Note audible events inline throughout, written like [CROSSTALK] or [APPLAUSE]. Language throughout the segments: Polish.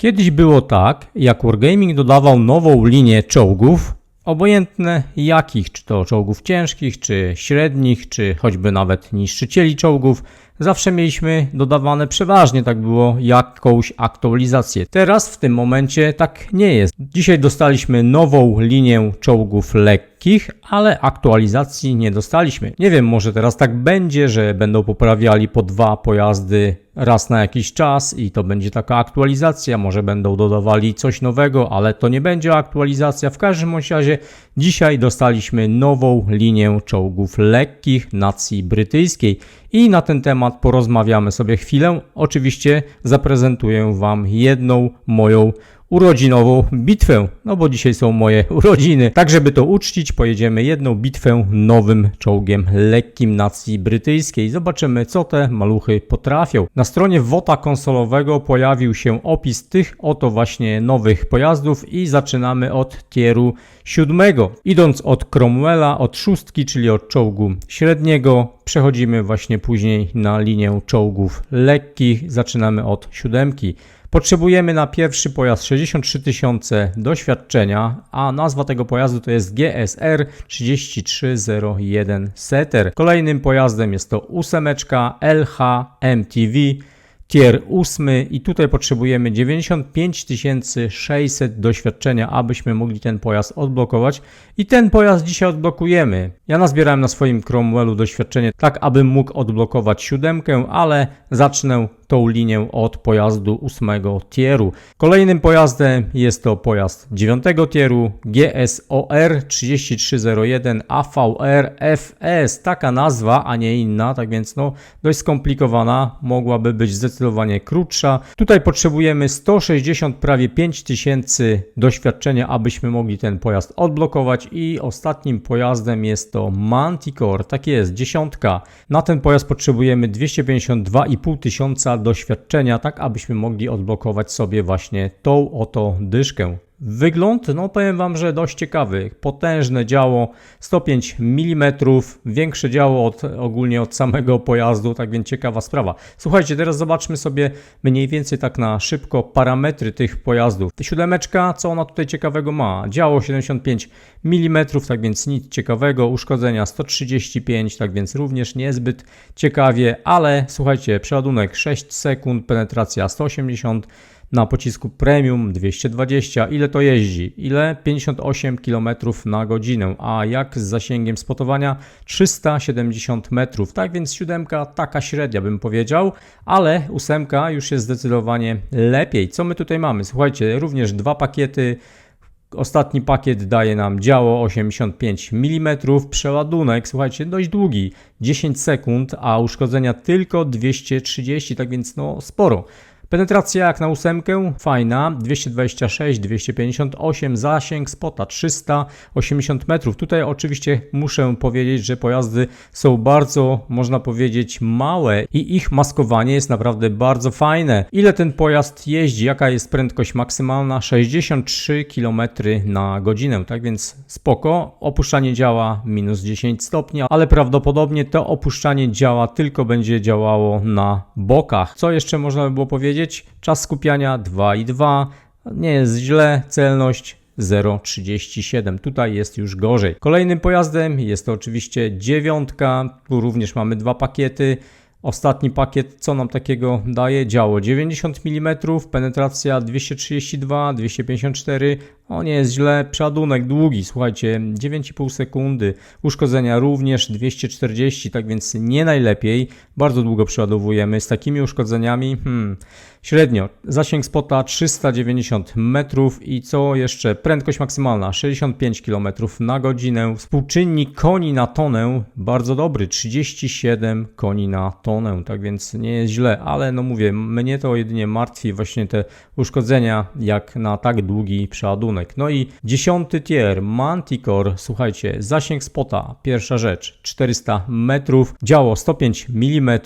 Kiedyś było tak, jak Wargaming dodawał nową linię czołgów, obojętne jakich, czy to czołgów ciężkich, czy średnich, czy choćby nawet niszczycieli czołgów, zawsze mieliśmy dodawane przeważnie, tak było, jakąś aktualizację. Teraz w tym momencie tak nie jest. Dzisiaj dostaliśmy nową linię czołgów lekkich, ale aktualizacji nie dostaliśmy. Nie wiem, może teraz tak będzie, że będą poprawiali po dwa pojazdy raz na jakiś czas i to będzie taka aktualizacja, może będą dodawali coś nowego, ale to nie będzie aktualizacja. W każdym razie dzisiaj dostaliśmy nową linię czołgów lekkich nacji brytyjskiej i na ten temat porozmawiamy sobie chwilę. Oczywiście zaprezentuję Wam jedną moją urodzinową bitwę, no bo dzisiaj są moje [LAUGHS] urodziny. Tak, żeby to uczcić, pojedziemy jedną bitwę nowym czołgiem lekkim nacji brytyjskiej. Zobaczymy, co te maluchy potrafią. Na stronie WOTA konsolowego pojawił się opis tych oto właśnie nowych pojazdów i zaczynamy od tieru siódmego. Idąc od Cromwella, od szóstki, czyli od czołgu średniego, przechodzimy właśnie później na linię czołgów lekkich, zaczynamy od siódemki. Potrzebujemy na pierwszy pojazd 63 tysiące doświadczenia, a nazwa tego pojazdu to jest GSR 3301 Setter. Kolejnym pojazdem jest to ósemeczka LH MTV tier 8 i tutaj potrzebujemy 95 600 doświadczenia, abyśmy mogli ten pojazd odblokować i ten pojazd dzisiaj odblokujemy. Ja nazbierałem na swoim Cromwellu doświadczenie tak, abym mógł odblokować siódemkę, ale zacznę tą linię od pojazdu 8 tieru. Kolejnym pojazdem jest to pojazd 9 tieru GSOR 3301 AVR FS. Taka nazwa, a nie inna, tak więc no dość skomplikowana, mogłaby być zdecydowanie krótsza. Tutaj potrzebujemy 160 prawie 5000 doświadczenia, abyśmy mogli ten pojazd odblokować i ostatnim pojazdem jest to Manticore, tak jest, dziesiątka. Na ten pojazd potrzebujemy 252,5 tysiąca doświadczenia, tak abyśmy mogli odblokować sobie właśnie tą oto dyszkę. Wygląd, no powiem Wam, że dość ciekawy. Potężne działo, 105 mm, większe działo od, ogólnie od samego pojazdu, tak więc ciekawa sprawa. Słuchajcie, teraz zobaczmy sobie mniej więcej tak na szybko parametry tych pojazdów. Siódemeczka, co ona tutaj ciekawego ma? Działo 75 mm, tak więc nic ciekawego, uszkodzenia 135, tak więc również niezbyt ciekawie, ale słuchajcie, przeładunek 6 sekund, penetracja 180 na pocisku premium 220. Ile to jeździ? Ile? 58 km na godzinę. A jak z zasięgiem spotowania? 370 metrów. Tak więc siódemka taka średnia bym powiedział, ale ósemka już jest zdecydowanie lepiej. Co my tutaj mamy? Słuchajcie, również dwa pakiety Ostatni pakiet daje nam działo 85 mm, przeładunek, słuchajcie, dość długi, 10 sekund, a uszkodzenia tylko 230, tak więc no sporo. Penetracja jak na ósemkę, fajna, 226, 258, zasięg spota 380 metrów. Tutaj oczywiście muszę powiedzieć, że pojazdy są bardzo, można powiedzieć, małe i ich maskowanie jest naprawdę bardzo fajne. Ile ten pojazd jeździ, jaka jest prędkość maksymalna? 63 km na godzinę, tak więc spoko. Opuszczanie działa minus 10 stopni, ale prawdopodobnie to opuszczanie działa tylko będzie działało na bokach. Co jeszcze można by było powiedzieć? Powiedzieć. Czas skupiania 2,2. Nie jest źle. Celność 0,37. Tutaj jest już gorzej. Kolejnym pojazdem jest to oczywiście dziewiątka. Tu również mamy dwa pakiety. Ostatni pakiet, co nam takiego daje? Działo 90 mm, penetracja 232, 254, o nie jest źle, przeładunek długi, słuchajcie, 9,5 sekundy, uszkodzenia również 240, tak więc nie najlepiej, bardzo długo przeładowujemy, z takimi uszkodzeniami, hmm, średnio, zasięg spota 390 metrów i co jeszcze, prędkość maksymalna 65 km na godzinę, współczynnik koni na tonę bardzo dobry, 37 koni na tonę, tak więc nie jest źle, ale no mówię, mnie to jedynie martwi właśnie te uszkodzenia, jak na tak długi przeładunek. No i dziesiąty tier, Manticore, słuchajcie, zasięg spota, pierwsza rzecz, 400 metrów, działo 105 mm,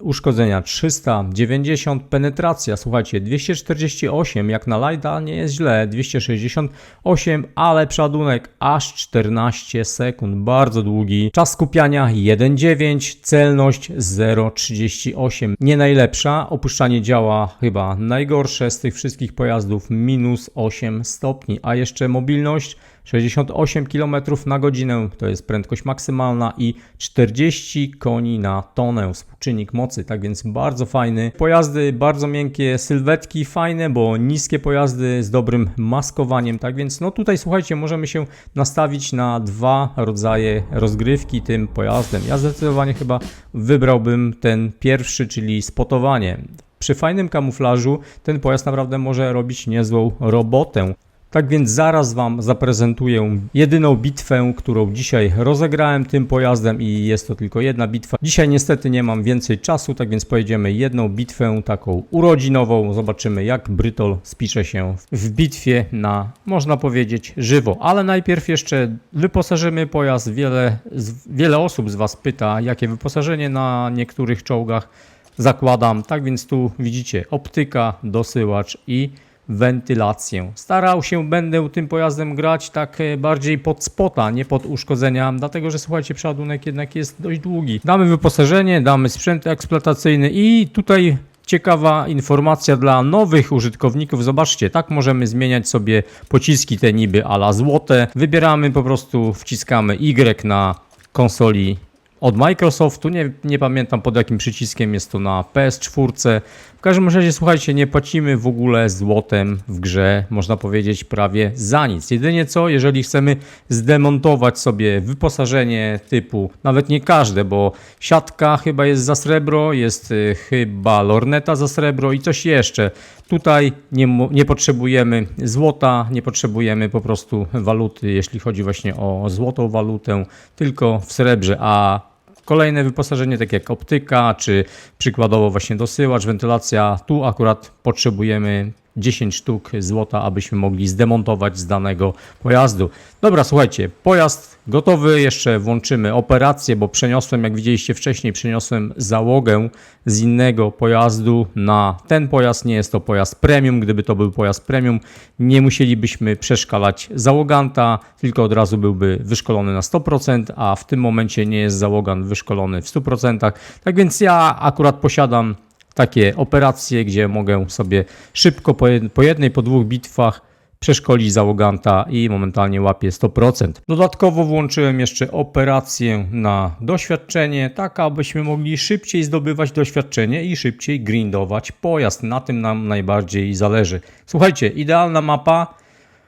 Uszkodzenia 390, penetracja, słuchajcie, 248, jak na lighta nie jest źle, 268, ale przeładunek aż 14 sekund, bardzo długi. Czas skupiania 1,9, celność 0,38, nie najlepsza, opuszczanie działa chyba najgorsze z tych wszystkich pojazdów, minus 8 stopni, a jeszcze mobilność 68 km na godzinę to jest prędkość maksymalna i 40 koni na tonę, współczynnik mocy, tak więc bardzo fajny. Pojazdy bardzo miękkie, sylwetki fajne, bo niskie pojazdy z dobrym maskowaniem, tak więc no tutaj słuchajcie, możemy się nastawić na dwa rodzaje rozgrywki tym pojazdem. Ja zdecydowanie chyba wybrałbym ten pierwszy, czyli spotowanie. Przy fajnym kamuflażu ten pojazd naprawdę może robić niezłą robotę. Tak więc zaraz Wam zaprezentuję jedyną bitwę, którą dzisiaj rozegrałem tym pojazdem i jest to tylko jedna bitwa. Dzisiaj niestety nie mam więcej czasu, tak więc pojedziemy jedną bitwę taką urodzinową. Zobaczymy jak Brytol spisze się w bitwie na, można powiedzieć, żywo. Ale najpierw jeszcze wyposażymy pojazd. Wiele, wiele osób z Was pyta, jakie wyposażenie na niektórych czołgach zakładam. Tak więc tu widzicie optyka, dosyłacz i wentylację. Starał się będę tym pojazdem grać tak e, bardziej pod spota, nie pod uszkodzenia, dlatego że słuchajcie, przeładunek jednak jest dość długi. Damy wyposażenie, damy sprzęt eksploatacyjny i tutaj ciekawa informacja dla nowych użytkowników. Zobaczcie, tak możemy zmieniać sobie pociski te niby ala złote. Wybieramy po prostu, wciskamy Y na konsoli od Microsoftu. Nie, nie pamiętam pod jakim przyciskiem jest to na PS4. W każdym razie, słuchajcie, nie płacimy w ogóle złotem w grze, można powiedzieć prawie za nic. Jedynie co, jeżeli chcemy zdemontować sobie wyposażenie typu, nawet nie każde, bo siatka chyba jest za srebro, jest y, chyba lorneta za srebro i coś jeszcze. Tutaj nie, nie potrzebujemy złota, nie potrzebujemy po prostu waluty, jeśli chodzi właśnie o złotą walutę, tylko w srebrze, a Kolejne wyposażenie, takie jak optyka, czy przykładowo właśnie dosyłacz, wentylacja. Tu akurat potrzebujemy 10 sztuk złota, abyśmy mogli zdemontować z danego pojazdu. Dobra, słuchajcie, pojazd gotowy, jeszcze włączymy operację, bo przeniosłem, jak widzieliście wcześniej, przeniosłem załogę z innego pojazdu na ten pojazd. Nie jest to pojazd premium, gdyby to był pojazd premium, nie musielibyśmy przeszkalać załoganta, tylko od razu byłby wyszkolony na 100%, a w tym momencie nie jest załogan wyszkolony w 100%. Tak więc ja akurat posiadam takie operacje, gdzie mogę sobie szybko po, jed, po jednej, po dwóch bitwach przeszkolić załoganta i momentalnie łapię 100%. Dodatkowo włączyłem jeszcze operację na doświadczenie, tak abyśmy mogli szybciej zdobywać doświadczenie i szybciej grindować pojazd. Na tym nam najbardziej zależy. Słuchajcie, idealna mapa,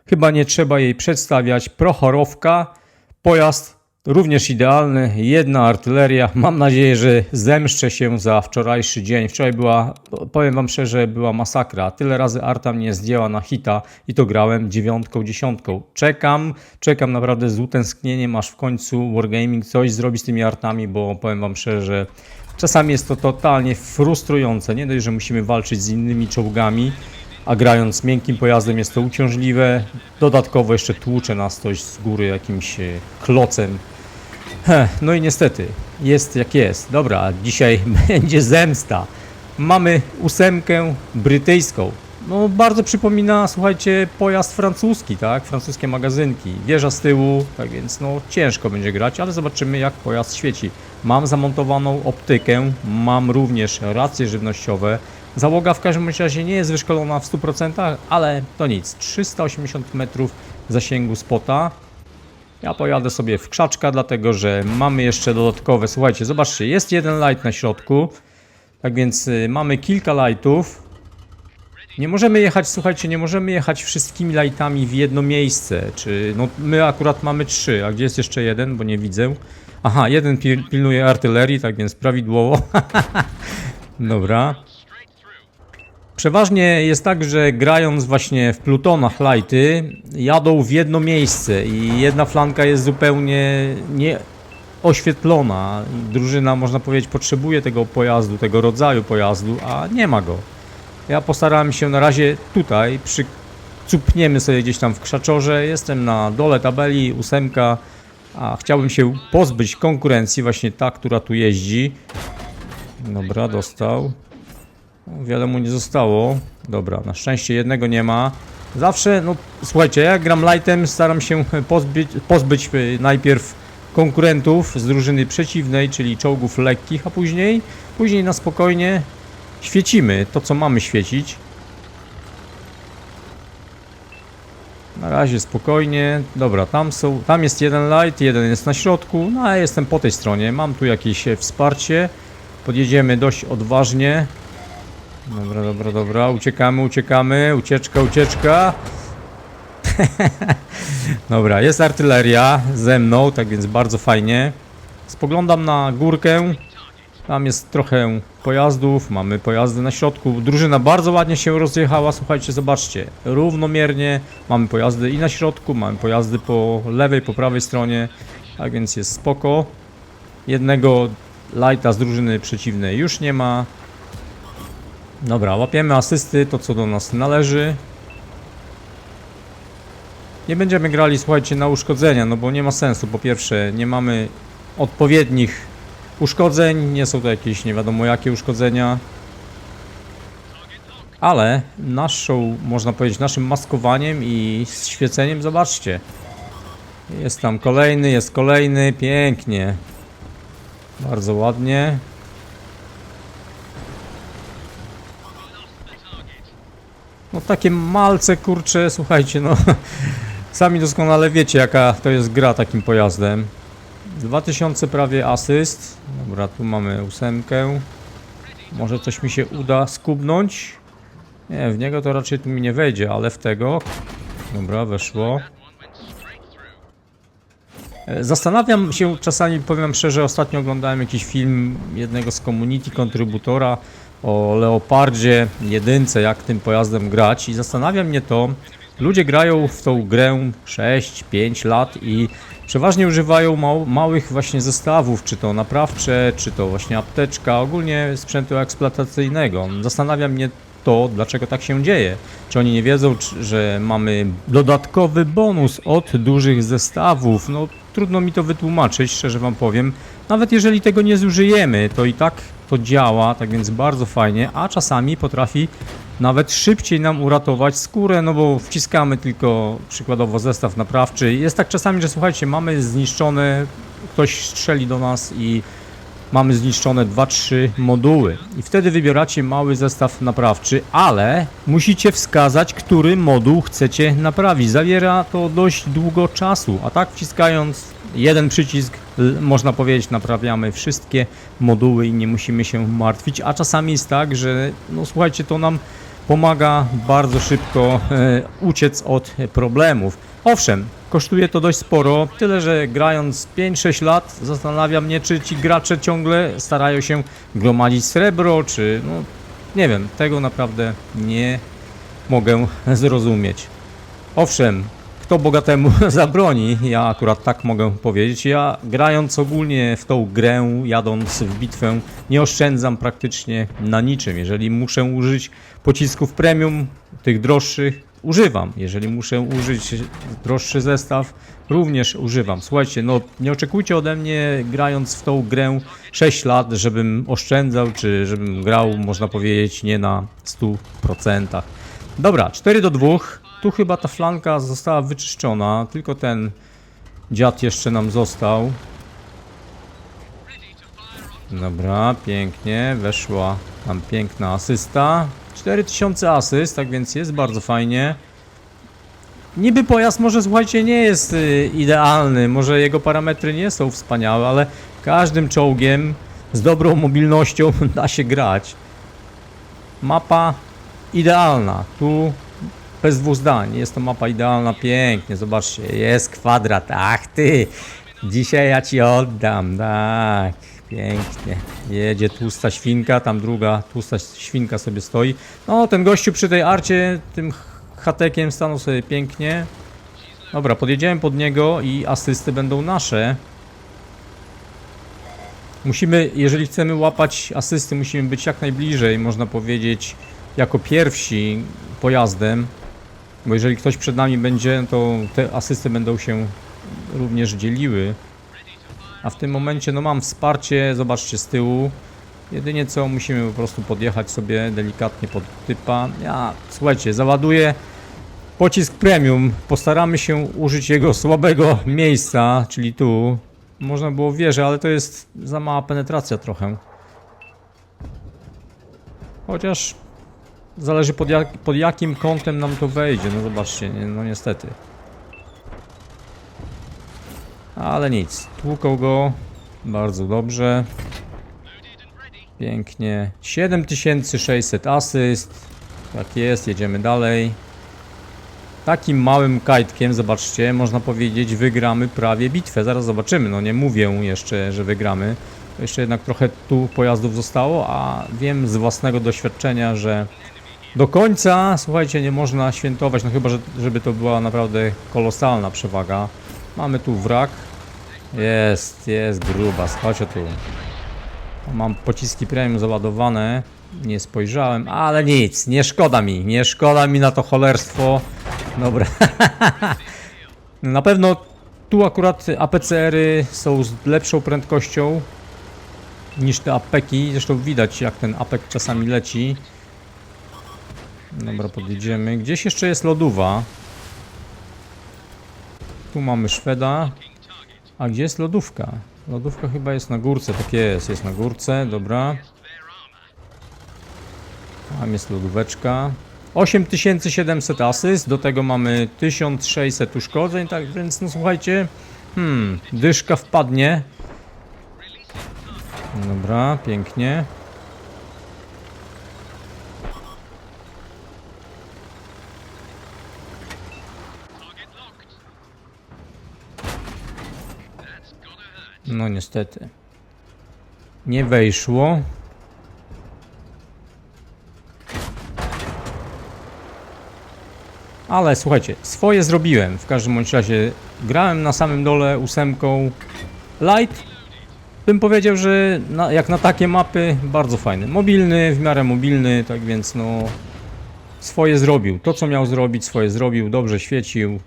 chyba nie trzeba jej przedstawiać. Prochorowka, pojazd Również idealny, jedna artyleria. Mam nadzieję, że zemszczę się za wczorajszy dzień. Wczoraj była, powiem Wam szczerze, była masakra. Tyle razy arta mnie zdjęła na hita i to grałem dziewiątką, dziesiątką. Czekam, czekam naprawdę z utęsknieniem, aż w końcu Wargaming coś zrobi z tymi artami, bo powiem Wam szczerze, czasami jest to totalnie frustrujące. Nie dość, że musimy walczyć z innymi czołgami, a grając miękkim pojazdem jest to uciążliwe. Dodatkowo jeszcze tłucze nas ktoś z góry jakimś e, klocem. No i niestety, jest jak jest. Dobra, dzisiaj [LAUGHS] będzie zemsta. Mamy ósemkę brytyjską. No bardzo przypomina, słuchajcie, pojazd francuski, tak? Francuskie magazynki. Wieża z tyłu, tak więc no ciężko będzie grać, ale zobaczymy jak pojazd świeci. Mam zamontowaną optykę, mam również racje żywnościowe. Załoga w każdym razie nie jest wyszkolona w 100%, ale to nic. 380 metrów zasięgu spota. Ja pojadę sobie w krzaczka, dlatego że mamy jeszcze dodatkowe. Słuchajcie, zobaczcie, jest jeden light na środku. Tak więc y, mamy kilka lightów. Nie możemy jechać, słuchajcie, nie możemy jechać wszystkimi lightami w jedno miejsce. Czy no my akurat mamy trzy, a gdzie jest jeszcze jeden, bo nie widzę. Aha, jeden pil pilnuje artylerii, tak więc prawidłowo. [LAUGHS] Dobra. Przeważnie jest tak, że grając właśnie w plutonach lighty, jadą w jedno miejsce i jedna flanka jest zupełnie nie oświetlona. Drużyna, można powiedzieć, potrzebuje tego pojazdu, tego rodzaju pojazdu, a nie ma go. Ja postarałem się na razie tutaj, przycupniemy sobie gdzieś tam w krzaczorze, jestem na dole tabeli, ósemka, a chciałbym się pozbyć konkurencji, właśnie ta, która tu jeździ. Dobra, dostał. Wiele mu nie zostało. Dobra, na szczęście jednego nie ma. Zawsze, no słuchajcie, ja jak gram lightem, staram się [LAUGHS] pozbyć, pozbyć y, najpierw konkurentów z drużyny przeciwnej, czyli czołgów lekkich, a później, później na spokojnie świecimy to, co mamy świecić. Na razie spokojnie. Dobra, tam są, tam jest jeden light, jeden jest na środku, no a jestem po tej stronie. Mam tu jakieś e, wsparcie. Podjedziemy dość odważnie. Dobra, dobra, dobra. Uciekamy, uciekamy. Ucieczka, ucieczka. [LAUGHS] dobra, jest artyleria ze mną, tak więc bardzo fajnie. Spoglądam na górkę. Tam jest trochę pojazdów, mamy pojazdy na środku. Drużyna bardzo ładnie się rozjechała, słuchajcie, zobaczcie. Równomiernie mamy pojazdy i na środku, mamy pojazdy po lewej, po prawej stronie. Tak więc jest spoko. Jednego lighta z drużyny przeciwnej już nie ma. Dobra, łapiemy asysty, to co do nas należy. Nie będziemy grali, słuchajcie, na uszkodzenia, no bo nie ma sensu. Po pierwsze, nie mamy odpowiednich uszkodzeń, nie są to jakieś nie wiadomo jakie uszkodzenia. Ale naszą, można powiedzieć, naszym maskowaniem i świeceniem, zobaczcie. Jest tam kolejny, jest kolejny, pięknie. Bardzo ładnie. No takie malce, kurcze, słuchajcie, no. [LAUGHS] Sami doskonale wiecie, jaka to jest gra takim pojazdem. 2000 prawie asyst. Dobra, tu mamy ósemkę. Może coś mi się uda skubnąć. Nie, w niego to raczej tu mi nie wejdzie, ale w tego. Dobra, weszło. E, Zastanawiam się czasami, powiem szczerze, ostatnio oglądałem jakiś film jednego z community kontrybutora o Leopardzie, jedynce, jak tym pojazdem grać i zastanawia mnie to, ludzie grają w tą grę 6-5 lat i przeważnie używają mał, małych właśnie zestawów, czy to naprawcze, czy to właśnie apteczka, ogólnie sprzętu eksploatacyjnego. Zastanawia mnie to, dlaczego tak się dzieje. Czy oni nie wiedzą, że mamy dodatkowy bonus od dużych zestawów? No, trudno mi to wytłumaczyć, szczerze wam powiem. Nawet jeżeli tego nie zużyjemy, to i tak to działa, tak więc bardzo fajnie, a czasami potrafi nawet szybciej nam uratować skórę, no bo wciskamy tylko przykładowo zestaw naprawczy. Jest tak czasami, że słuchajcie, mamy zniszczone, ktoś strzeli do nas i mamy zniszczone 2-3 moduły. I wtedy wybieracie mały zestaw naprawczy, ale musicie wskazać, który moduł chcecie naprawić. Zawiera to dość długo czasu, a tak wciskając jeden przycisk, można powiedzieć, naprawiamy wszystkie moduły i nie musimy się martwić. A czasami jest tak, że no słuchajcie, to nam pomaga bardzo szybko e, uciec od problemów. Owszem, kosztuje to dość sporo, tyle że grając 5-6 lat zastanawia mnie, czy ci gracze ciągle starają się gromadzić srebro, czy no nie wiem, tego naprawdę nie mogę zrozumieć. Owszem, kto bogatemu [LAUGHS] zabroni, ja akurat tak mogę powiedzieć. Ja grając ogólnie w tą grę, jadąc w bitwę, nie oszczędzam praktycznie na niczym. Jeżeli muszę użyć pocisków premium, tych droższych, używam. Jeżeli muszę użyć droższy zestaw, również używam. Słuchajcie, no nie oczekujcie ode mnie grając w tą grę 6 lat, żebym oszczędzał, czy żebym grał, można powiedzieć, nie na 100%. Dobra, 4 do 2. Tu chyba ta flanka została wyczyszczona, tylko ten dziad jeszcze nam został. Dobra, pięknie, weszła nam piękna asysta. 4000 asyst, tak więc jest bardzo fajnie. Niby pojazd może, słuchajcie, nie jest y, idealny, może jego parametry nie są wspaniałe, ale każdym czołgiem z dobrą mobilnością [LAUGHS] da się grać. Mapa idealna, tu bez dwóch zdań, jest to mapa idealna, pięknie, zobaczcie, jest kwadrat, ach ty, dzisiaj ja ci oddam, tak, pięknie, jedzie tłusta świnka, tam druga tłusta świnka sobie stoi, no ten gościu przy tej arcie, tym hatekiem stanął sobie pięknie, dobra, podjedziemy pod niego i asysty będą nasze, Musimy, jeżeli chcemy łapać asysty, musimy być jak najbliżej, można powiedzieć, jako pierwsi pojazdem. Bo jeżeli ktoś przed nami będzie, to te asysty będą się również dzieliły. A w tym momencie, no mam wsparcie, zobaczcie z tyłu. Jedynie co musimy po prostu podjechać sobie delikatnie pod typa. Ja, słuchajcie, załaduję pocisk premium. Postaramy się użyć jego słabego miejsca, czyli tu. Można było wieżę, ale to jest za mała penetracja trochę. Chociaż zależy pod, jak, pod jakim kątem nam to wejdzie. No zobaczcie, nie, no niestety. Ale nic, tłuką go bardzo dobrze. Pięknie. 7600 asyst. Tak jest, jedziemy dalej. Takim małym kajtkiem, zobaczcie, można powiedzieć, wygramy prawie bitwę. Zaraz zobaczymy, no nie mówię jeszcze, że wygramy. Jeszcze jednak trochę tu pojazdów zostało, a wiem z własnego doświadczenia, że do końca, słuchajcie, nie można świętować, no chyba, że, żeby to była naprawdę kolosalna przewaga. Mamy tu wrak. Jest, jest gruba, chodź tu. Mam pociski premium załadowane. Nie spojrzałem, ale nic, nie szkoda mi, nie szkoda mi na to cholerstwo. Dobra. [LAUGHS] na pewno tu akurat APCR-y są z lepszą prędkością niż te apeki. Zresztą widać jak ten apek czasami leci. Dobra, podjedziemy. Gdzieś jeszcze jest lodówa. Tu mamy Szweda. A gdzie jest lodówka? Lodówka chyba jest na górce, tak jest, jest na górce, dobra. Tam jest lodóweczka. 8700 asyst, do tego mamy 1600 uszkodzeń, tak więc no słuchajcie, hmm, dyszka wpadnie. Dobra, pięknie. No niestety. Nie wejszło. Ale słuchajcie, swoje zrobiłem. W każdym bądź razie grałem na samym dole ósemką light. Bym powiedział, że na, jak na takie mapy bardzo fajny. Mobilny, w miarę mobilny, tak więc no swoje zrobił. To co miał zrobić, swoje zrobił, dobrze świecił.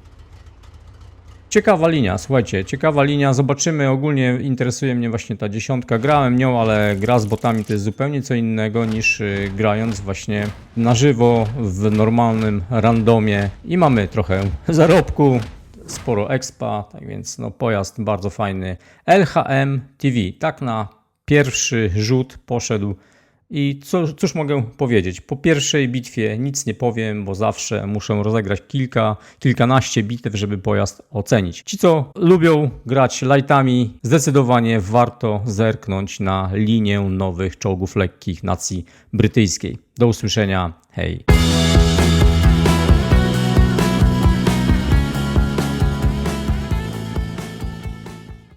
Ciekawa linia, słuchajcie, ciekawa linia, zobaczymy, ogólnie interesuje mnie właśnie ta dziesiątka, grałem nią, ale gra z botami to jest zupełnie co innego niż y, grając właśnie na żywo w normalnym randomie. I mamy trochę [LAUGHS] zarobku, sporo expa, tak więc no pojazd bardzo fajny. LHM TV, tak na pierwszy rzut poszedł i co, cóż mogę powiedzieć? Po pierwszej bitwie nic nie powiem, bo zawsze muszę rozegrać kilka, kilkanaście bitew, żeby pojazd ocenić. Ci, co lubią grać lightami, zdecydowanie warto zerknąć na linię nowych czołgów lekkich nacji brytyjskiej. Do usłyszenia, hej!